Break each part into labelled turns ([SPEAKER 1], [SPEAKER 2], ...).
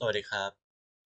[SPEAKER 1] สวัสดีครับ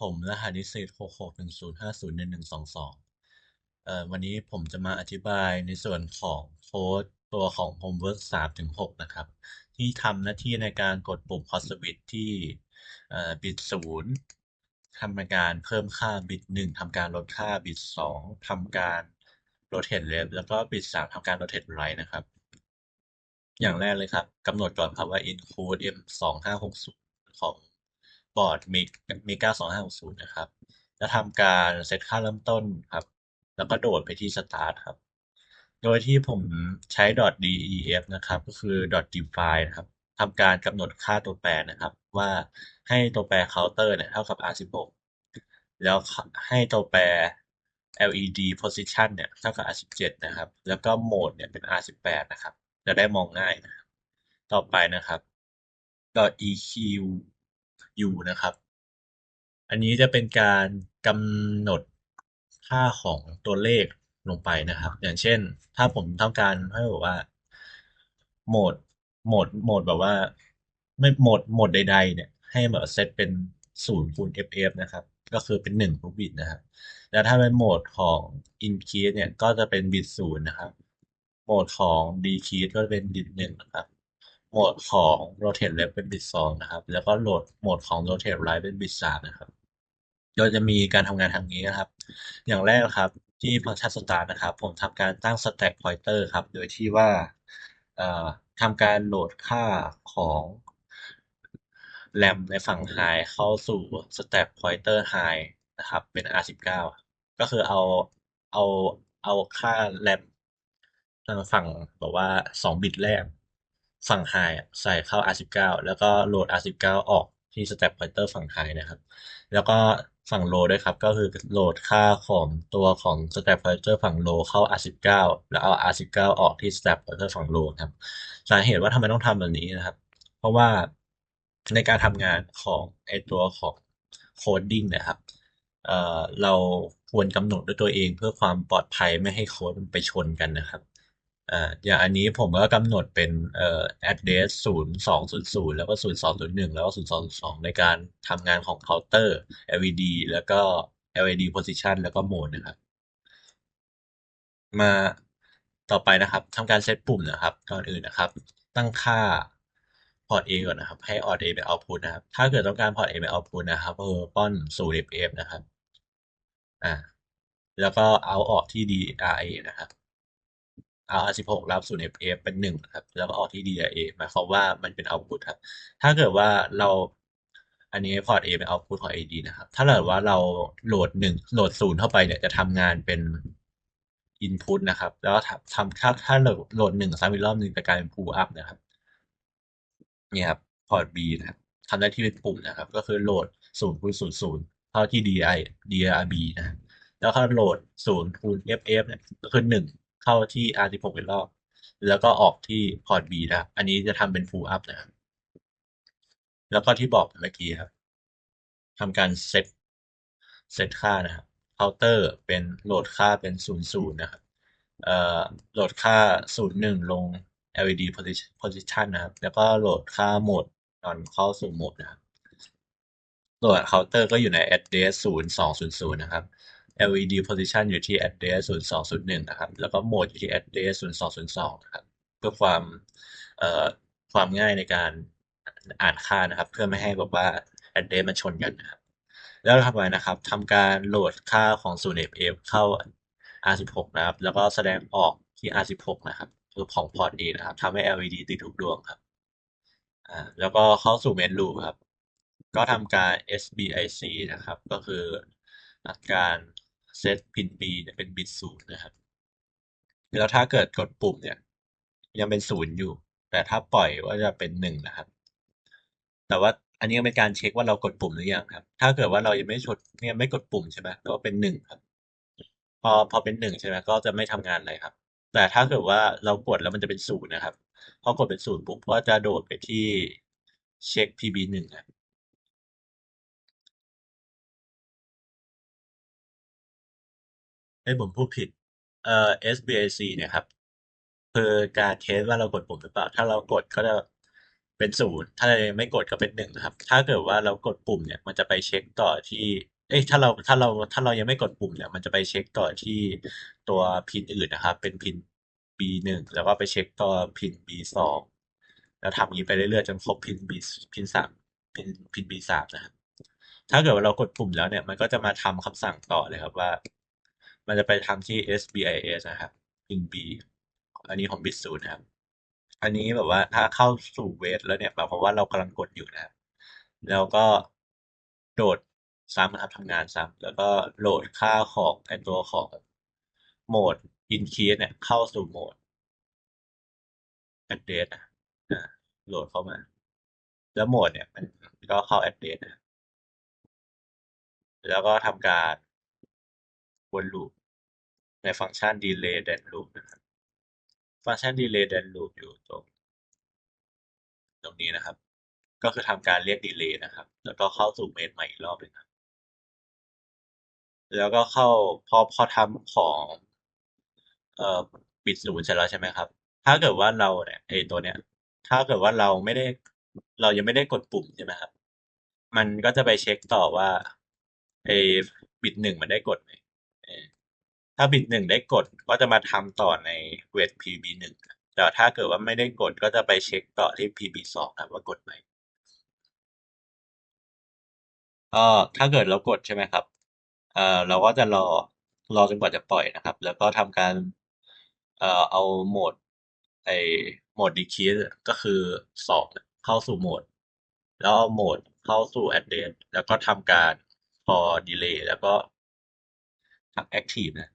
[SPEAKER 1] ผมรหัสนิสิต6610501122เอ่อวันนี้ผมจะมาอธิบายในส่วนของโค้ดตัวของ Homework 3-6นะครับ ที่ทำหน้าที่ในการกดปุ่ม Hot Switch ที่เอ่อบิต0ทำการเพิ่มค่าบิต1ทำการลดค่าบิต2ทำการ rotate left แล้วก็บิต3ทำการ rotate right นะครับ อย่างแรกเลยครับกำหนดก่อนครับว่า include m2560 ของ บอร์ด Mega 2560นะครับ จะทำการเซตค่าเริ่มต้นครับ แล้วก็โดดไปที่ start ครับ โดยที่ผมใช้ .def นะครับ ก็คือ .define นะครับทำการกำหนดค่าตัวแปรนะครับ ว่าให้ตัวแปร counter เนี่ยเท่ากับ r16 แล้วให้ตัวแปร led position เนี่ยเท่ากับ r17 นะครับ แล้วก็โหมดเนี่ยเป็น r18 นะครับ จะได้มองง่ายนะครับ ต่อไปนะครับ .eq u นะครับ อันนี้จะเป็นการกำหนดค่าของตัวเลขลงไปนะครับ อย่างเช่น ถ้าผมต้องการให้แบบว่า โหมดโหมดโหมดแบบว่า ไม่โหมดโหมดใด ๆ เนี่ย ให้แบบเซตเป็นศูนย์คูณ ff นะครับ ก็คือเป็นหนึ่งทุกบิตนะครับ แล้วถ้าเป็นโหมดของ increase เนี่ยก็จะเป็นบิตศูนย์นะครับ โหมดของ decrease ก็จะเป็นบิตหนึ่งนะครับ โหมดของ rotate left เป็นบิตสองนะครับ แล้วก็โหลดโหมดของ rotate right เป็นบิตสามนะครับโดยจะมีการทำงานทางนี้นะครับ อย่างแรกครับที่ฟังก์ชัน start นะครับ ผมทำการตั้ง stack pointer ครับ โดยที่ว่าทำการโหลดค่าของ RAM ในฝั่ง high เข้าสู่ stack pointer high นะครับ เป็น R19 ก็คือเอาเอาเอาค่า RAM ฝั่งแบบว่า 2 บิตแรก ฝั่ง high ใส่เข้า R19 แล้วก็โหลด R19 ออกที่ stack pointer ฝั่ง high นะครับ แล้วก็ฝั่ง low ด้วยครับ ก็คือโหลดค่าของตัวของ stack pointer ฝั่ง low เข้า R19 แล้วเอา R19 ออกที่ stack pointer ฝั่ง low ครับ สาเหตุว่าทำไมต้องทำแบบนี้นะครับ เพราะว่าในการทำงานของไอตัวของ coding นะครับเอ่อเราควรกำหนดด้วยตัวเองเพื่อความปลอดภัยไม่ให้โค้ดมันไปชนกันนะครับ อ่าอย่างอันนี้ผมก็กำหนดเป็นเอ่อ address 0200แล้วก็0201แล้วก็0202ในการทำงานของ counter LED แล้วก็ LED position แล้วก็ mode นะครับ มาต่อไปนะครับทำการเซตปุ่มนะครับ ก่อนอื่นนะครับ ตั้งค่า port A ก่อนนะครับ ให้ o r t A เป็น output นะครับ ถ้าเกิดต้องการ port A เป็น output นะครับก็คือป้อน 0ff นะครับ อ่า แล้วก็เอาออกที่ DRA นะครับ เอา R16 รับ 0ff เป็น1นะครับ แล้วก็ออกที่ DRA หมายความว่ามันเป็น output ครับ ถ้าเกิดว่าเราอันนี้ port A เป็น output ของ AD นะครับ ถ้าเกิดว่าเราโหลด1โหลด0เข้าไปเนี่ยจะทำงานเป็น input นะครับ แล้วทำถ้าถ้าโหลดโหลด1ซ้ำอีกรอบหนึ่งจะกลายเป็น pull up นะครับนี่ครับ port B นะครับทำได้ที่เป็นปุ่มนะครับ ก็คือโหลด0คูณ00เข้าที่ DI DRB นะแล้วก็โหลด0คูณ FF เนี่ยก็คือ1 เข้าที่ R16 อีกรอบ แล้วก็ออกที่ port B นะครับ อันนี้จะทำเป็น pull up นะครับ แล้วก็ที่บอกเมื่อกี้ครับทำการเซตเซตค่านะครับ counter เป็นโหลดค่าเป็น 00 นะครับเอ่อโหลดค่า 01 ลง LED position นะครับ แล้วก็โหลดค่าโหมดตอนเข้าสู่โหมดนะครับโหลด counter ก็อยู่ใน address 0200 นะครับ LED position อยู่ที่ address 0201 นะครับ แล้วก็โหมดอยู่ที่ address 0202 นะครับ เพื่อความเอ่อความง่ายในการอ่านค่านะครับ เพื่อไม่ให้แบบว่า address มันชนกันนะครับ แล้วทำไงนะครับทำการโหลดค่าของ 0ff เข้า R16 นะครับ แล้วก็แสดงออกที่ R16 นะครับคือของ port A นะครับทำให้ LED ติดทุกดวงครับอ่าแล้วก็เข้าสู่ main loop ครับ ก็ทำการ SBIC นะครับ ก็คือการ เซตพิน B เนี่ยเป็นบิตศูนย์นะครับ แล้วถ้าเกิดกดปุ่มเนี่ย ยังเป็นศูนย์อยู่ แต่ถ้าปล่อยว่าจะเป็นหนึ่งนะครับ แต่ว่าอันนี้เป็นการเช็คว่าเรากดปุ่มหรือยังครับ ถ้าเกิดว่าเรายังไม่ชดเนี่ยไม่กดปุ่มใช่ไหมก็เป็นหนึ่งครับ พอพอเป็นหนึ่งใช่ไหมก็จะไม่ทำงานอะไรครับ แต่ถ้าเกิดว่าเรากดแล้วมันจะเป็นศูนย์นะครับ พอกดเป็นศูนย์ปุ๊บก็จะโดดไปที่เช็ค PB หนึ่งครับ เอ้ผมพูดผิด เอ่อ SBIC เนี่ยครับคือการเทสว่าเรากดปุ่มหรือเปล่า ถ้าเรากดก็จะเป็นศูนย์ถ้าไม่กดก็เป็นหนึ่งนะครับ ถ้าเกิดว่าเรากดปุ่มเนี่ย มันจะไปเช็คต่อที่ เอ้ยถ้าเราถ้าเราถ้าเรายังไม่กดปุ่มเนี่ย มันจะไปเช็คต่อที่ตัวพินอื่นนะครับ เป็นพิน B หนึ่งแล้วก็ไปเช็คต่อพิน B สองแล้วทำอย่างนี้ไปเรื่อยๆจนครบพิน B พินสามพินพิน B สามนะครับถ้าเกิดว่าเรากดปุ่มแล้วเนี่ย มันก็จะมาทำคำสั่งต่อเลยครับว่า มันจะไปทำที่ SBIS นะครับพิน B อันนี้ของบิตศูนย์นะครับ อันนี้แบบว่าถ้าเข้าสู่เวทแล้วเนี่ยแปลว่าเรากำลังกดอยู่นะครับ แล้วก็โดดซ้ำนะครับทำงานซ้ำแล้วก็โหลดค่าของไอตัวของโหมด increase เนี่ยเข้าสู่โหมด address นะโหลดเข้ามา แล้วโหมดเนี่ยมันก็เข้า address นะแล้วก็ทำการวนลูป ในฟังก์ชัน delay then loop นะครับ ฟังก์ชัน delay then loop อยู่ตรง ตรงนี้นะครับ ก็คือทำการเรียก delay นะครับ แล้วก็เข้าสู่เมนใหม่อีกรอบหนึงครับ แล้วก็เข้าพอพอทำของเอ่อปิดศูนย์เสร็จแล้วใช่ไหมครับ ถ้าเกิดว่าเราเนี่ยไอตัวเนี้ย ถ้าเกิดว่าเราไม่ได้ เรายังไม่ได้กดปุ่มใช่ไหมครับ มันก็จะไปเช็คต่อว่าไอบิตหนึ่งมันได้กดไหม ถ้าบิตหนึ่งได้กดก็จะมาทำต่อในเวท PB หนึ่งแต่ถ้าเกิดว่าไม่ได้กดก็จะไปเช็คต่อที่ PB สองครับว่ากดไหมก็ถ้าเกิดเรากดใช่ไหมครับเอ่อเราก็จะรอรอจนกว่าจะปล่อยนะครับ แล้วก็ทำการเอ่อเอาโหมดไอโหมด decrease ก็คือสองเข้าสู่โหมด แล้วเอาโหมดเข้าสู่ address แล้วก็ทำการพอ delay แล้วก็ทำ active นะ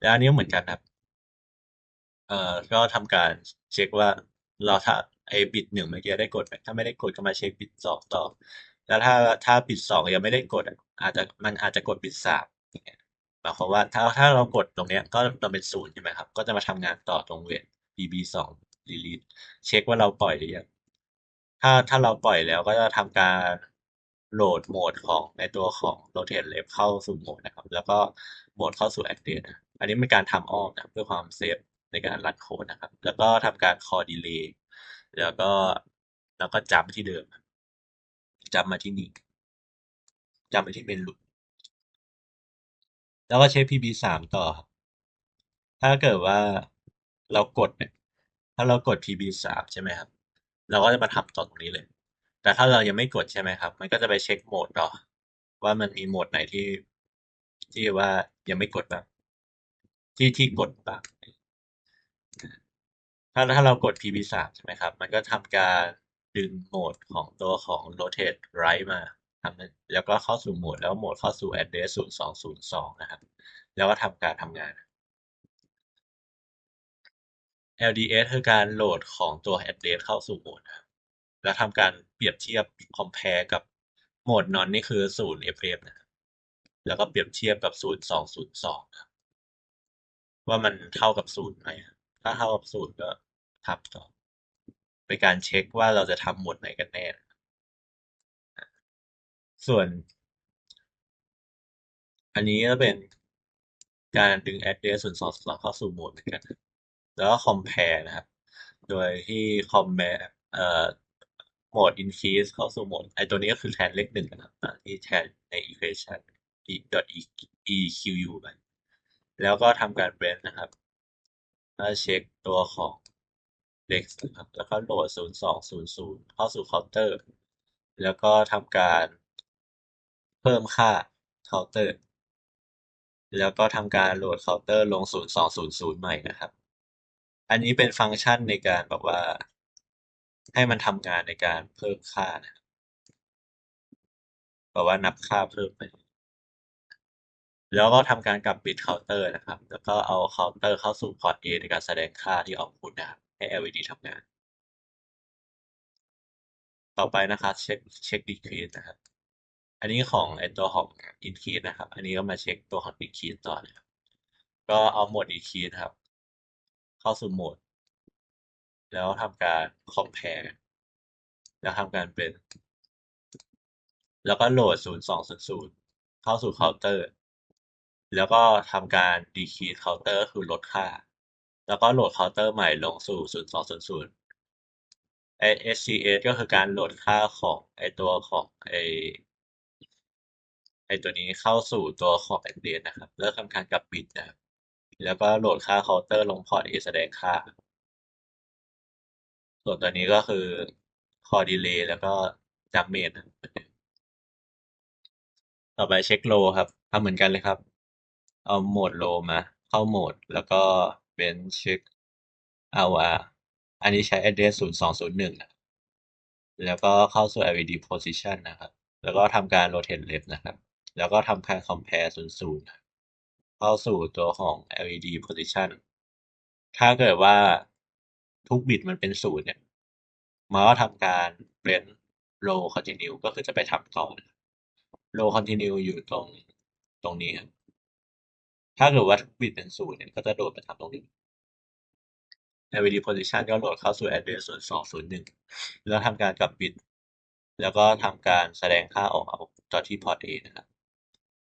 [SPEAKER 1] แล้วอันนี้เหมือนกันครับ เอ่อ ก็ทำการเช็คว่าเราถ้าไอ้บิตหนึ่งเมื่อกี้ได้กดไหมถ้าไม่ได้กดก็มาเช็คบิตสองต่อ แล้วถ้าถ้าบิตสองยังไม่ได้กดอาจจะมันอาจจะกดบิตสามหมายความว่าถ้าถ้าเรากดตรงเนี้ยก็เราเป็นศูนย์ใช่ไหมครับ ก็จะมาทำงานต่อตรงเวท BB สอง delete เช็คว่าเราปล่อยหรือยังถ้าถ้าเราปล่อยแล้วก็จะทำการโหลดโหมดของในตัวของ rotate left เข้าสู่โหมดนะครับ แล้วก็โหมดเข้าสู่ active นะ อันนี้เป็นการทำอ้อมนะเพื่อความเซฟในการรันโค้ดนะครับ แล้วก็ทำการ call delay แล้วก็แล้วก็จำที่เดิมจำมาที่นี่จำไปที่เป็นหลุด แล้วก็เช็ค PB สามต่อครับถ้าเกิดว่าเรากดเนี่ยถ้าเรากด PB สามใช่ไหมครับ เราก็จะมาทำต่อตรงนี้เลย แต่ถ้าเรายังไม่กดใช่ไหมครับ มันก็จะไปเช็คโหมดต่อ ว่ามันมีโหมดไหนที่ที่ว่ายังไม่กดบ้าง ที่ที่กดบ้างถ้าถ้าเรากด PB สามใช่ไหมครับ มันก็ทำการดึงโหมดของตัวของ rotate right มาทำแล้วก็เข้าสู่โหมดแล้วโหมดเข้าสู่ address ศูนย์สองศูนย์สองนะครับ แล้วก็ทำการทำงาน LDS คือการโหลดของตัว address เข้าสู่โหมดนะแล้วทำการเปรียบเทียบ compare กับโหมด non นี่คือศูนย์ FF นะแล้วก็เปรียบเทียบกับศูนย์ ว่ามันเท่ากับศูนย์ไหม ถ้าเท่ากับศูนย์ก็ทำต่อ เป็นการเช็คว่าเราจะทำหมวดไหนกันแน่ ส่วน อันนี้ก็เป็นการดึง address สองศูนย์สองเข้าสู่โหมดเหมือนกัน แล้วก็ compare นะครับ โดยที่ compare เอ่อโหมด increase เข้าสู่โหมด ไอตัวนี้ก็คือแทนเลขหนึ่งนะครับที่แทนใน equation e equ ไป แล้วก็ทำการ blend นะครับ แล้วเช็คตัวของ lex นะครับ แล้วก็โหลดศูนย์สองศูนย์ศูนย์เข้าสู่เคาน์เตอร์แล้วก็ทำการเพิ่มค่าเคาน์เตอร์แล้วก็ทำการโหลดเคาน์เตอร์ลงศูนย์สองศูนย์ศูนย์ใหม่นะครับ อันนี้เป็นฟังก์ชันในการแบบว่า ให้มันทำงานในการเพิ่มค่านะครับแบบว่านับค่าเพิ่มไป แล้วก็ทำการกลับปิดเคาน์เตอร์นะครับ แล้วก็เอาเคาน์เตอร์เข้าสู่พอร์ต A ในการแสดงค่าที่ออกพุตนะครับ ให้ LED ทำงาน ต่อไปนะครับเช็คเช็ค decrease นะครับ อันนี้ของไอตัวของ increase นะครับ อันนี้ก็มาเช็คตัวของ decrease ต่อนะครับ ก็เอาโหมด decrease ครับ เข้าสู่โหมด แล้วทำการ compare แล้วทำการเป็น แล้วก็โหลด 0200 เข้าสู่เคาน์เตอร์ แล้วก็ทำการ decrease เคาน์เตอร์คือลดค่า แล้วก็โหลดเคาน์เตอร์ใหม่ลงสู่ 0200ไอ SCS ก็คือการโหลดค่าของไอตัวของไอไอตัวนี้เข้าสู่ตัวของ Ambient นะครับ แล้วทำการกลับบิตนะครับ แล้วก็โหลดค่าเคาน์เตอร์ลงพอร์ต A แสดงค่า ส่วนตัวนี้ก็คือ Core Delay แล้วก็จำเมนนะครับต่อไปเช็คโลครับ ทำเหมือนกันเลยครับ เอาโหมดโลมา เข้าโหมด แล้วก็เป็นเช็ค LR อันนี้ใช้ address 0201นะ แล้วก็เข้าสู่ LED position นะครับ แล้วก็ทำการ rotate left นะครับ แล้วก็ทำการ compare 00นะครับเข้าสู่ตัวของ LED position ถ้าเกิดว่าทุกบิตมันเป็นศูนย์เนี่ยมันก็ทำการเปลี่ยน row continue ก็คือจะไปทำต่อ row continue อยู่ตรงตรงนี้ครับ ถ้าเกิดว่าบิตเป็นศูนย์เนี่ยก็จะโดดไปทำตรงนี้ LED position ก็โหลดเข้าสู่ address 0201แล้วทำการกลับบิต แล้วก็ทำการแสดงค่าออกเอาจอที่ port A นะครับ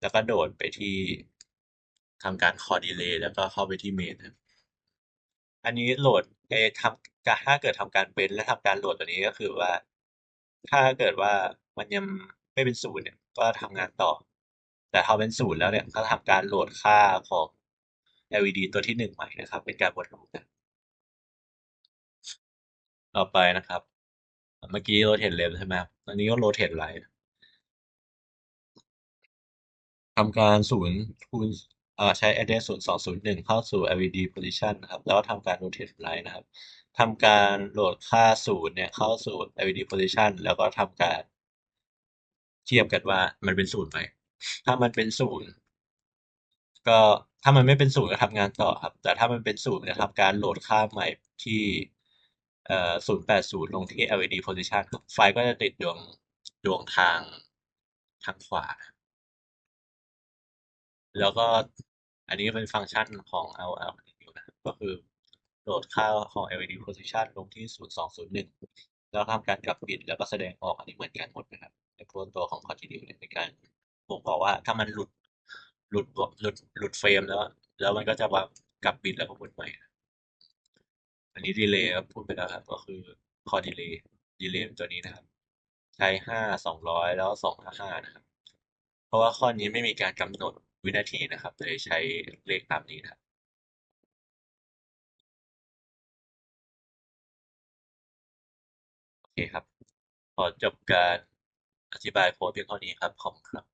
[SPEAKER 1] แล้วก็โดดไปที่ทำการ core delay แล้วก็เข้าไปที่ main นะอันนี้โหลดเอทำการถ้าเกิดทำการเป็นและทำการโหลดตัวนี้ก็คือว่า ถ้าเกิดว่ามันยังไม่เป็นศูนย์เนี่ยก็ทำงานต่อ แต่พอเป็นศูนย์แล้วเนี่ยก็ทำการโหลดค่าของ LED ตัวที่หนึ่งใหม่นะครับ เป็นการวนลูปนะต่อไปนะครับ เมื่อกี้โรเทตเลฟใช่ไหมครับตอนนี้ก็โรเทตไลท์ทำการศูนย์คูณเอ่อใช้ address 0201เข้าสู่ LED position นะครับ แล้วก็ทำการ rotate right นะครับทำการโหลดค่าศูนย์เนี่ยเข้าสู่ LED position แล้วก็ทำการเทียบกันว่ามันเป็นศูนย์ไหม ถ้ามันเป็นศูนย์ก็ถ้ามันไม่เป็นศูนย์ก็ทำงานต่อครับ แต่ถ้ามันเป็นศูนย์จะทำการโหลดค่าใหม่ที่เอ่อ080ลงที่ LED position ไฟก็จะติดดวงดวงทางทางขวา แล้วก็อันนี้เป็นฟังก์ชันของ LL นะครับก็คือโหลดค่าของ LED position ลงที่ 0201 แล้วทำการกลับบิตแล้วก็แสดงออกอันนี้เหมือนกันหมดนะครับในตัวของ continue เนี่ยเป็นการ บ่งบอกว่าถ้ามันหลุด หลุดหลุดหลุดเฟรมแล้ว แล้วมันก็จะว่ากลับบิตแล้วก็วนใหม่ อันนี้ดีเลย์พูดไปแล้วครับก็คือ core delay delay ตัวนี้นะครับ ใช้ห้าสองร้อยแล้วสองห้าห้านะครับ เพราะว่าข้อนี้ไม่มีการกำหนดวินาทีนะครับเลยใช้เลขตามนี้นะครับโอเคครับ ขอจบการอธิบายโค้ดเพียงเท่านี้ครับ ขอบคุณครับ